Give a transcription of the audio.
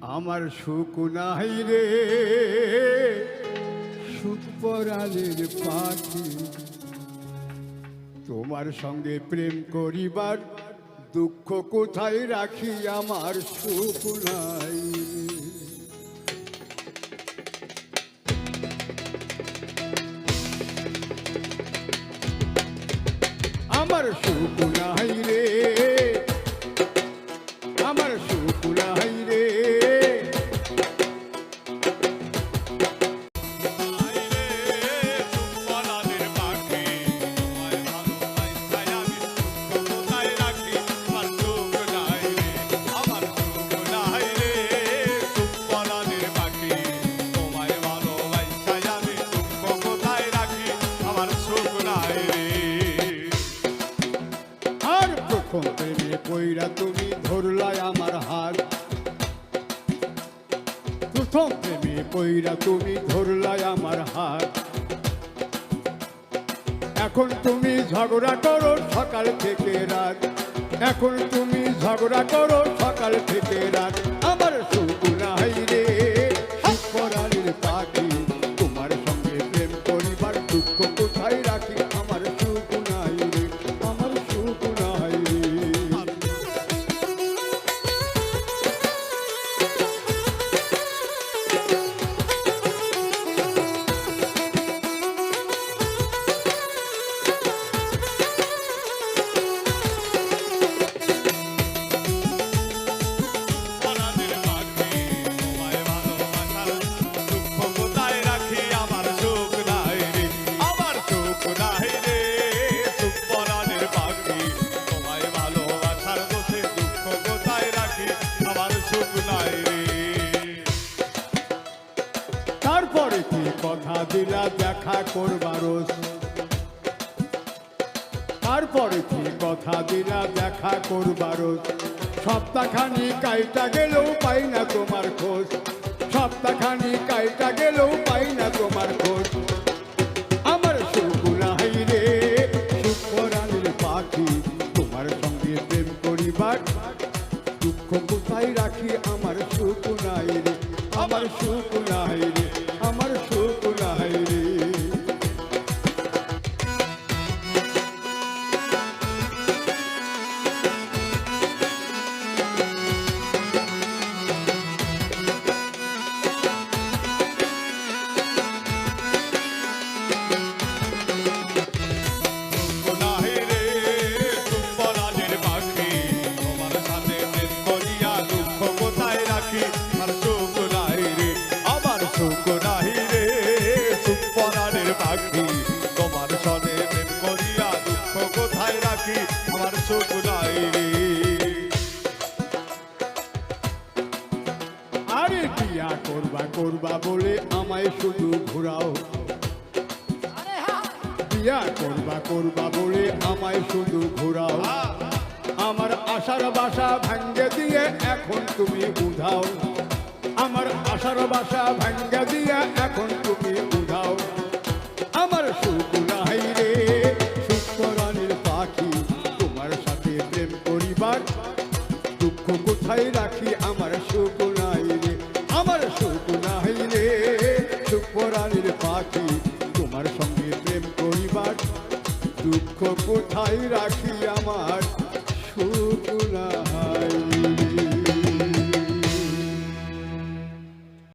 আমার সুখ নাই রে। সুখ পাখি। তোমার সঙ্গে প্রেম করিবার দুঃখ কোথায় রাখি? আমার সুখ নাই। আমার সুখ নাই রে। প্রথম প্রেমে কইরা তুমি ধরলাই আমার হাত। এখন তুমি ঝগড়া করো সকাল থেকে রাত। এখন তুমি ঝগড়া করো সকাল থেকে রাত। আমার সুখ দিলা দেখা করবার তারপরে কি কথা দিলা দেখা করবার সপ্তাহখানি কাইটা গেলেও পাই না তোমার খোঁজ। সপ্তাহখানি কাইটা গেলেও পাই না তোমার খোঁজ। আমার রাখি? আমার সুখ নাই রে, আমার সুখ নাই রে, আমার সুখ রাখি আমার সুখ নাই রে। আরে বিয়া করবা করবা বলে আমায় শুধু ঘোরাও। বিয়া করবা করবা বলে আমায় আমার আশার বাসা ভাঙ্গে দিয়ে এখন তুমি উধাও। আমার আশার বাসা ভাঙ্গে দিয়ে এখন তুমি দুঃখ কোথায় রাখি? আমার সুখ নাই রে, আমার সুখ নাই রে। সুখ পরাণের পাখি, তোমার সঙ্গে প্রেম করিবার। দুঃখ কোথায় রাখি আমার?